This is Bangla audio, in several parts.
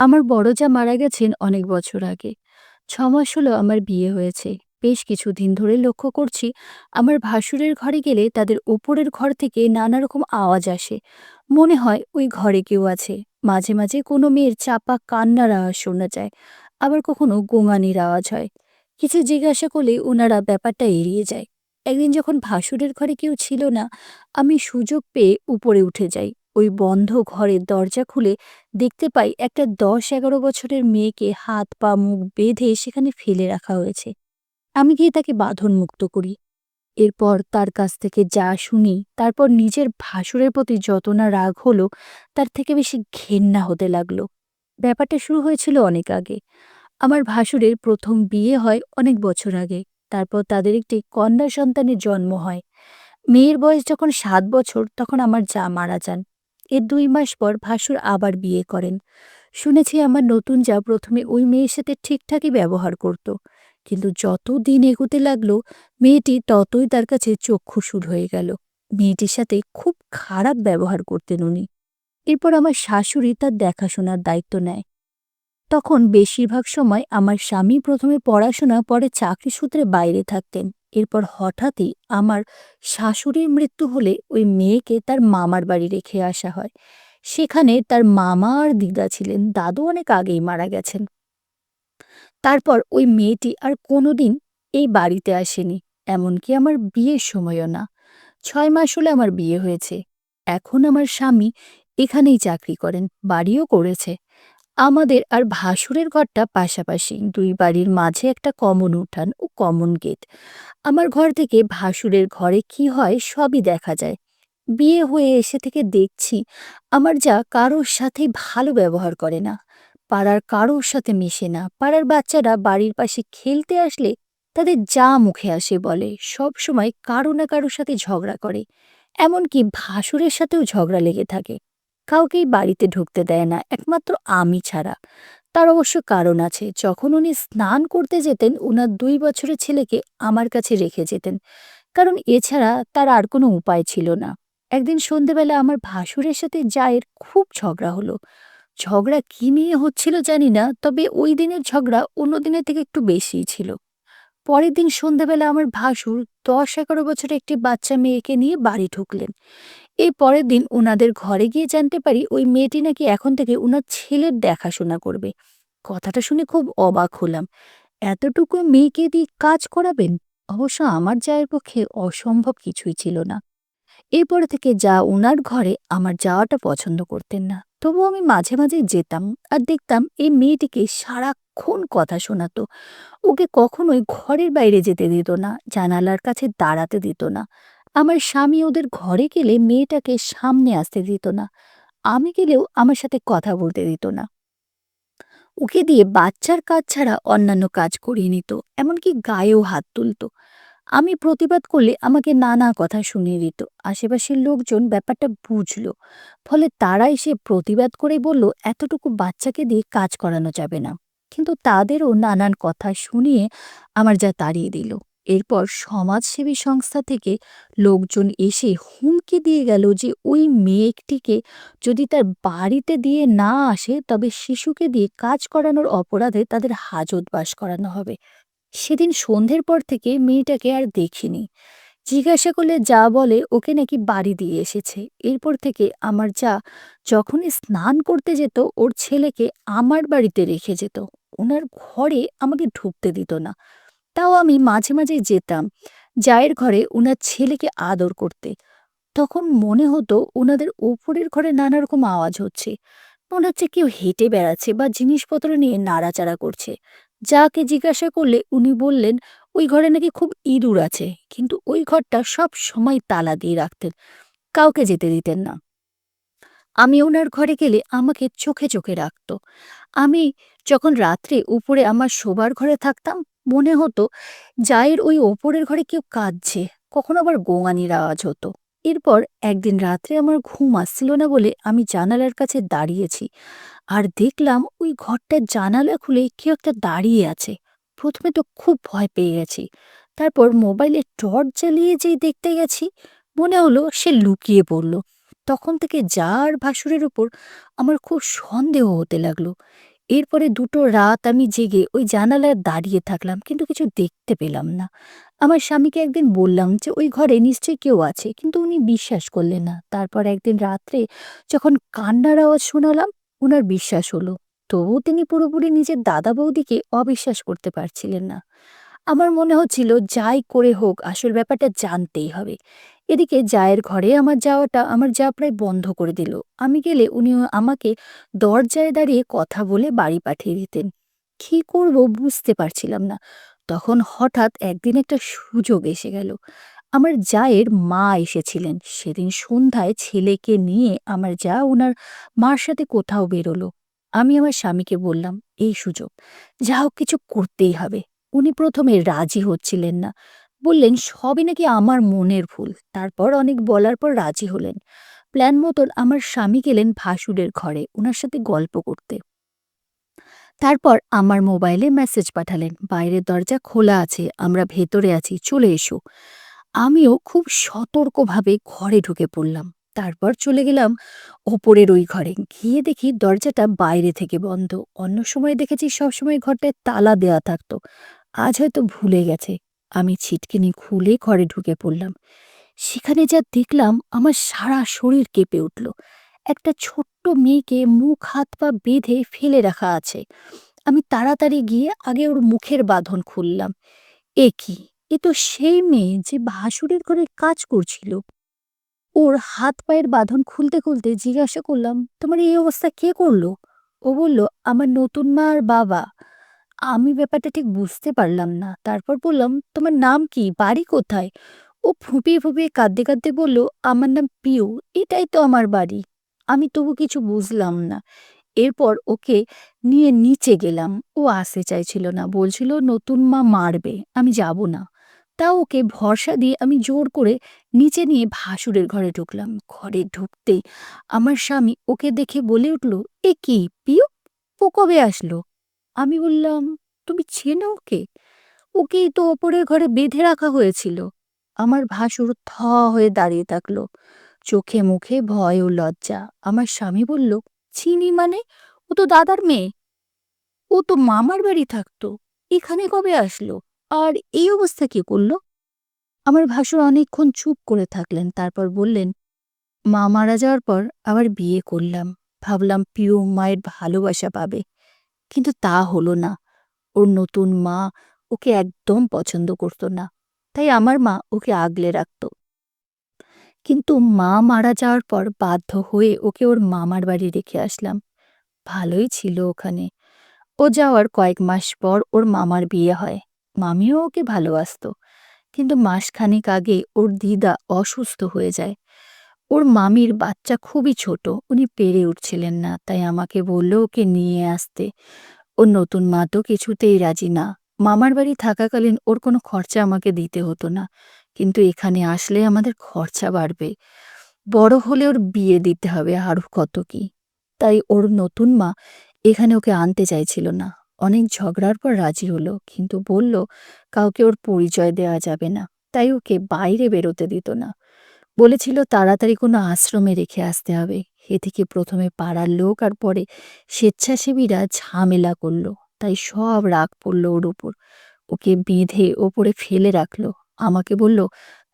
আমার বড় যা মারা গেছেন অনেক বছর আগে। ৬ মাস হলো আমার বিয়ে হয়েছে। বেশ কিছুদিন ধরে লক্ষ্য করছি আমার ভাসুরের ঘরে গেলে তাদের ওপরের ঘর থেকে নানা রকম আওয়াজ আসে। মনে হয় ওই ঘরে কেউ আছে। মাঝে, মাঝে কোনো মেয়ের চাপা কান্নার আওয়াজ শোনা যায়। আবার কখনো গোঙানির আওয়াজ হয়। কিছু জিজ্ঞাসা করলে ওনারা ব্যাপারটা এড়িয়ে যায়। একদিন যখন ভাসুরের ঘরে কেউ ছিল না, আমি সুযোগ পেয়ে উপরে উঠে যাই। ওই বন্ধ ঘরের দরজা খুলে দেখতে পাই একটা দশ এগারো বছরের মেয়েকে হাত পা মুখ বেঁধে সেখানে ফেলে রাখা হয়েছে। আমি গিয়ে তাকে বাঁধন মুক্ত করি। এরপর তার কাছ থেকে যা শুনি, তারপর নিজের ভাসুরের প্রতি যত না রাগ হলো, তার থেকে বেশি ঘেন্না হতে লাগল। ব্যাপারটা শুরু হয়েছিল অনেক আগে। আমার ভাসুরের প্রথম বিয়ে হয় অনেক বছর আগে। তারপর তাদের একটি কন্যা সন্তানের জন্ম হয়। মেয়ের বয়স যখন সাত বছর, তখন আমার যা মারা যান। এর দুই মাস পর ভাসুর আবার বিয়ে করেন। শুনেছি আমার নতুন যা প্রথমে ওই মেয়ের সাথে ঠিকঠাকই ব্যবহার করত। কিন্তু যত দিন এগোতে লাগল, মেয়েটি ততই তার কাছে চক্ষুশূল হয়ে গেল। মেয়েটির সাথে খুব খারাপ ব্যবহার করতেন উনি। এরপর আমার শাশুড়ি তার দেখাশোনার দায়িত্ব নেয়। তখন বেশিরভাগ সময় আমার স্বামী প্রথমে পড়াশোনা, পরে চাকরি সূত্রে বাইরে থাকতেন। এরপর হঠাৎই আমার শাশুড়ির মৃত্যু হলে ওই মেয়েকে তার মামার বাড়ি রেখে আসা হয়। সেখানে তার মামা আর দিদা ছিলেন। দাদু অনেক আগেই মারা গেছেন। তারপর ওই মেয়েটি আর কোনোদিন এই বাড়িতে আসেনি। এমনকি আমার বিয়ের সময়ও না। ছয় মাস হলে আমার বিয়ে হয়েছে। এখন আমার স্বামী এখানেই চাকরি করেন, বাড়িও করেছে। আমাদের আর ভাসুরের ঘরটা পাশাপাশি। দুই বাড়ির মাঝে একটা কমন উঠান ও কমন গেট। আমার ঘর থেকে ভাসুরের ঘরে কি হয় সবই দেখা যায়। বিয়ে হয়ে এসে থেকে দেখছি, আমার যা কারোর সাথে ভালো ব্যবহার করে না। পাড়ার কারোর সাথে মেশে না। পাড়ার বাচ্চারা বাড়ির পাশে খেলতে আসলে তাদের যা মুখে আসে বলে। সবসময় কারও না কারোর সাথে ঝগড়া করে। এমনকি ভাসুরের সাথেও ঝগড়া লেগে থাকে। কাউকেই বাড়িতে ঢুকতে দেয় না একমাত্র আমি ছাড়া। তার অবশ্য কারণ আছে। যখন উনি স্নান করতে যেতেন ওনার দুই বছরের ছেলেকে আমার কাছে রেখে যেতেন। কারণ এছাড়া তার আর কোনো উপায় ছিল না। একদিন সন্ধেবেলা আমার ভাসুরের সাথে জায়ের খুব ঝগড়া হলো। ঝগড়া কী নিয়ে হচ্ছিল জানি না, তবে ওই দিনের ঝগড়া অন্য দিনের থেকে একটু বেশিই ছিল। পরের দিন সন্ধেবেলা আমার ভাসুর ১০-১১ বছরের একটি বাচ্চা মেয়েকে নিয়ে বাড়ি ঢুকলেন। এর পরের দিন ওনাদের ঘরে গিয়ে জানতে পারি ওই মেয়েটি নাকি এখন থেকে ওনার ছেলের দেখাশোনা করবে। কথাটা শুনে খুব অবাক হলাম। এতটুকু মেয়েকে দিয়ে কাজ করাবেন? অবশ্য আমার জায়ের পক্ষে অসম্ভব কিছুই ছিল না। এরপর থেকে যা ওনার ঘরে আমার যাওয়াটা পছন্দ করতেন না। তবুও আমি মাঝে, মাঝে যেতাম আর দেখতাম এই মেয়েটিকে সারাক্ষণ কথা শোনাতো। ওকে কখনোই ঘরের বাইরে যেতে দিত না, জানালার কাছে দাঁড়াতে দিত না। আমার স্বামী ওদের ঘরে গেলে মেয়েটাকে সামনে আসতে দিত না। আমি গেলেও আমার সাথে কথা বলতে দিত না। ওকে দিয়ে বাচ্চার কাজ ছাড়া অন্যান্য কাজ করিয়ে নিত। এমনকি গায়েও হাত তুলত। আমি প্রতিবাদ করলে আমাকে নানা কথা শুনিয়ে দিত। আশেপাশের লোকজন ব্যাপারটা বুঝল। ফলে তারা এসে প্রতিবাদ করে বলল এতটুকু বাচ্চাকে দিয়ে কাজ করানো যাবে না। কিন্তু তাদেরও নানান কথা শুনিয়ে আমার যা তাড়িয়ে দিল। এরপর সমাজসেবী সংস্থা থেকে লোকজন এসে হুমকি দিয়ে গেল যে ওই মেয়েটিকে যদি তার বাড়িতে দিয়ে না আসে, তবে শিশুকে দিয়ে কাজ করানোর অপরাধে তাদের হাজত বাস করানো হবে। সেদিন সন্ধ্যের পর থেকে মেয়েটাকে আর দেখিনি। জিজ্ঞাসা করলে যা বলে ওকে নাকি বাড়ি দিয়ে এসেছে। এরপর থেকে আমার যা যখনই স্নান করতে যেত ওর ছেলেকে আমার বাড়িতে রেখে যেত। ওনার ঘরে আমাকে ঢুকতে দিত না। তাও আমি মাঝে, মাঝে যেতাম জায়ের ঘরে ওনার ছেলেকে আদর করতে। তখন মনে হতো ওনাদের ওপরের ঘরে নানা রকম আওয়াজ হচ্ছে। মনে হচ্ছে কেউ হেঁটে বেড়াচ্ছে বা জিনিসপত্র নিয়ে নাড়াচাড়া করছে। যাকে জিজ্ঞাসা করলে উনি বললেন ওই ঘরে নাকি খুব ইঁদুর আছে। কিন্তু ওই ঘরটা সব সময় তালা দিয়ে রাখতেন। কাউকে যেতে দিতেন না। আমি ওনার ঘরে গেলে আমাকে চোখে, চোখে রাখত। আমি যখন রাত্রে উপরে আমার শোবার ঘরে থাকতাম মনে হতো জায়ের ওই ওপরের ঘরে কেউ কাঁদছে। কখনো আবার গোঙানির আওয়াজ হতো। এরপর একদিন রাত্রে আমার ঘুম আসছিল না বলে আমি জানালার কাছে দাঁড়িয়েছি। আর দেখলাম ওই ঘরটার জানালা খুলে কেউ একটা দাঁড়িয়ে আছে। প্রথমে তো খুব ভয় পেয়ে গেছি। তারপর মোবাইলে টর্চ জ্বালিয়ে যেই দেখতে গেছি, মনে হলো সে লুকিয়ে পড়ল। তখন থেকে যা আর ভাসুরের উপর আমার খুব সন্দেহ হতে লাগল। এরপরে দুটো রাত আমি জেগে ওই জানালায় দাঁড়িয়ে থাকলাম, কিন্তু কিছু দেখতে পেলাম না। আমার স্বামীকে একদিন বললাম যে, ওই ঘরে নিশ্চয়ই কেউ আছে। কিন্তু উনি বিশ্বাস করলেন না। তারপর একদিন রাত্রে যখন কান্নার আওয়াজ শোনালাম ওনার বিশ্বাস হলো। তবুও তিনি পুরোপুরি নিজের দাদা বৌদিকে অবিশ্বাস করতে পারছিলেন না। আমার মনে হচ্ছিল, যাই করে হোক, আসল ব্যাপারটা জানতেই হবে। এদিকে জায়ের ঘরে আমার যাওয়াটা আমার যা প্রায় বন্ধ করে দিল। আমি গেলে উনি আমাকে দরজায় দাঁড়িয়ে কথা বলে বাড়ি পাঠিয়ে দিতেন। কি করব বুঝতে পারছিলাম না। তখন হঠাৎ একদিন একটা সুযোগ এসে গেল। আমার জায়ের মা এসেছিলেন। সেদিন সন্ধ্যায় ছেলেকে নিয়ে আমার যা ওনার মার সাথে কোথাও বেরোলো। আমি আমার স্বামীকে বললাম, এই সুযোগ, যা হোক কিছু করতেই হবে। উনি প্রথমে রাজি হচ্ছিলেন না। বললেন, সবই নাকি আমার মনের ভুল। তারপর অনেক বলার পর রাজি হলেন। প্ল্যান মতন আমার স্বামী গেলেন ভাসুরের ঘরে ওনার সাথে গল্প করতে। তারপর আমার মোবাইলে মেসেজ পাঠালেন, বাইরের দরজা খোলা আছে, আমরা ভেতরে আছি, চলে এসো। আমিও খুব সতর্কভাবে ঘরে ঢুকে পড়লাম। তারপর চলে গেলাম ওপরের ওই ঘরে। গিয়ে দেখি দরজাটা বাইরে থেকে বন্ধ। অন্য সময় দেখেছি সবসময় ঘরটায় তালা দেয়া থাকতো। আজ হয়তো ভুলে গেছে। আমি ছিটকিনি খুলে ঘরে ঢুকে পড়লাম। সেখানে যা দেখলাম, আমার সারা শরীর কেঁপে উঠল। একটা ছোট্ট মেয়েকে মুখ, হাত, পা বেঁধে ফেলে রাখা আছে। আমি তাড়াতাড়ি গিয়ে আগে ওর মুখের বাঁধন খুললাম। এ কি? এ তো সেই মেয়ে যে ভাসুরের ঘরে কাজ করছিল। ওর হাত পায়ের বাঁধন খুলতে খুলতে জিজ্ঞাসা করলাম, তোমার এই অবস্থা কে করল? ও বলল, আমার নতুন মা আর বাবা। আমি ব্যাপারটা ঠিক বুঝতে পারলাম না। তারপর বললাম, তোমার নাম কি? বাড়ি কোথায়? ও ফুঁপিয়ে ফুঁপিয়ে কাঁদতে কাঁদতে বলল, আমার নাম পিউ, এটাই তো আমার বাড়ি। আমি তবু কিছু বুঝলাম না। এরপর ওকে নিয়ে নিচে গেলাম। ও আসতে চাইছিল না। বলছিল, নতুন মা মারবে, আমি যাব না। তা ওকে ভরসা দিয়ে আমি জোর করে নিচে নিয়ে ভাসুরের ঘরে ঢুকলাম। ঘরে ঢুকতেই আমার স্বামী ওকে দেখে বলে উঠল, এ কি পিউ ও কবে আসলো? আমি বললাম, তুমি চেনো ওকে? ওকেই তো ওপরের ঘরে বেঁধে রাখা হয়েছিল। আমার ভাসুর থ হয়ে দাঁড়িয়ে থাকল। চোখে মুখে ভয় ও লজ্জা। আমার স্বামী বলল, চিনি মানে? ও তো দাদার মেয়ে। ও তো মামার বাড়ি থাকতো। এখানে কবে আসলো? আর এই অবস্থা কি করল? আমার ভাসুর অনেকক্ষণ চুপ করে থাকলেন, তারপর বললেন, মা মারা যাওয়ার পর আবার বিয়ে করলাম। ভাবলাম প্রিয় মায়ের ভালোবাসা পাবে। কিন্তু তা হলো না। ওর নতুন মা ওকে একদম পছন্দ করত না। তাই আমার মা ওকে আগলে রাখত। কিন্তু মা মারা যাওয়ার পর বাধ্য হয়ে ওকে ওর মামার বাড়ি রেখে আসলাম। ভালোই ছিল ওখানে। ও যাওয়ার কয়েক মাস পর ওর মামার বিয়ে হয়। মামিও ওকে ভালোবাসত। কিন্তু মাসখানেক আগে ওর দিদা অসুস্থ হয়ে যায়। ওর মামির বাচ্চা খুবই ছোট, উনি পেরে উঠছিলেন না, তাই আমাকে বলল ওকে নিয়ে আসতে। ওর নতুন মা তো কিছুতেই রাজি না। মামার বাড়ি থাকাকালীন ওর কোনো খরচা আমাকে দিতে হতো না, কিন্তু এখানে আসলে আমাদের খরচা বাড়বে। বড় হলে ওর বিয়ে দিতে হবে আরও কত কি। তাই ওর নতুন মা এখানে ওকে আনতে চাইছিল না। অনেক ঝগড়ার পর রাজি হলো, কিন্তু বলল, কাউকে ওর পরিচয় দেওয়া যাবে না, তাই ওকে বাইরে বেরোতে দিত না। বলেছিল, তাড়াতাড়ি কোনো আশ্রমে রেখে আসতে হবে। এ থেকে প্রথমে পাড়ার লোক আর পরে স্বেচ্ছাসেবীরা ঝামেলা করল, তাই সব রাগ পড়ল ওর উপর ওকে বেঁধে ওপরে ফেলে রাখল। আমাকে বলল,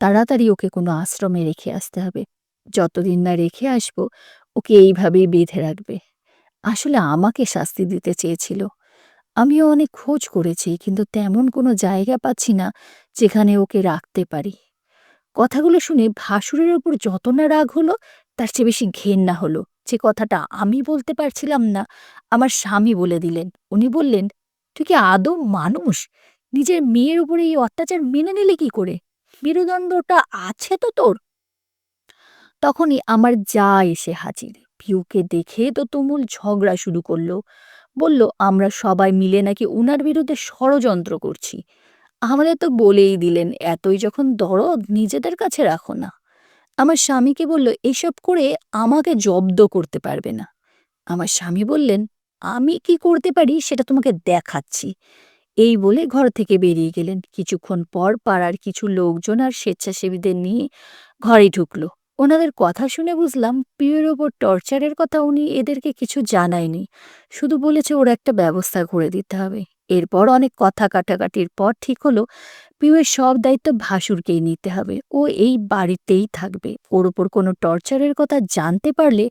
তাড়াতাড়ি ওকে কোনো আশ্রমে রেখে আসতে হবে। যতদিন না রেখে আসব, ওকে এইভাবেই বেঁধে রাখবে। আসলে আমাকে শাস্তি দিতে চেয়েছিল। আমিও অনেক খোঁজ করেছি, কিন্তু তেমন কোনো জায়গা পাচ্ছি না যেখানে ওকে রাখতে পারি। কথাগুলো শুনে ভাসুরের ওপর যত না রাগ হলো, তার চেয়ে বেশি ঘেন্না হলো। যে কথাটা আমি বলতে পারছিলাম না, আমার স্বামী বলে দিলেন। উনি বললেন, তুই কি আদৌ মানুষ? নিজের মেয়ের উপরে এই অত্যাচার মেনে নিলে কি করে? মেরুদণ্ডটা আছে তো তোর? তখনই আমার যা এসে হাজির। পিউকে দেখে তো তুমুল ঝগড়া শুরু করল। বলল, আমরা সবাই মিলে নাকি উনার বিরুদ্ধে ষড়যন্ত্র করছি। আমাদের তো বলেই দিলেন, এতই যখন দরদ নিজেদের কাছে রাখো না। আমার স্বামীকে বলল, এসব করে আমাকে জব্দ করতে পারবে না। আমার স্বামী বললেন, আমি কি করতে পারি সেটা তোমাকে দেখাচ্ছি। এই বলে ঘর থেকে বেরিয়ে গেলেন। কিছুক্ষণ পর পাড়ার কিছু লোকজন আর স্বেচ্ছাসেবীদের নিয়ে ঘরে ঢুকলো। ওনাদের কথা শুনে বুঝলাম পিউয়ের ওপর টর্চারের কথা উনি এদেরকে কিছু জানায়নি। শুধু বলেছে ওর একটা ব্যবস্থা করে দিতে হবে। এরপর অনেক কথা কাটাকাটির পর ঠিক হলো পিউয়ের সব দায়িত্ব ভাসুরকেই নিতে হবে। ও এই বাড়িতেই থাকবে। ওর ওপর কোনো টর্চারের কথা জানতে পারলে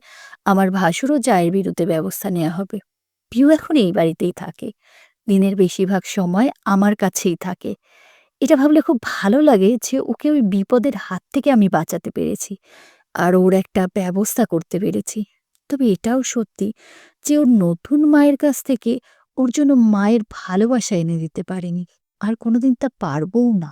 আমার ভাসুরও জায়ের বিরুদ্ধে ব্যবস্থা নেওয়া হবে। পিউ এখন এই বাড়িতেই থাকে। দিনের বেশিরভাগ সময় আমার কাছেই থাকে। এটা ভাবলে খুব ভালো লাগে যে ওকে ওই বিপদের হাত থেকে আমি বাঁচাতে পেরেছি আর ওর একটা ব্যবস্থা করতে পেরেছি। তবে এটাও সত্যি যে ওর নতুন মায়ের কাছ থেকে ওর জন্য মায়ের ভালোবাসা এনে দিতে পারেনি। আর কোনোদিন তা পারবও না।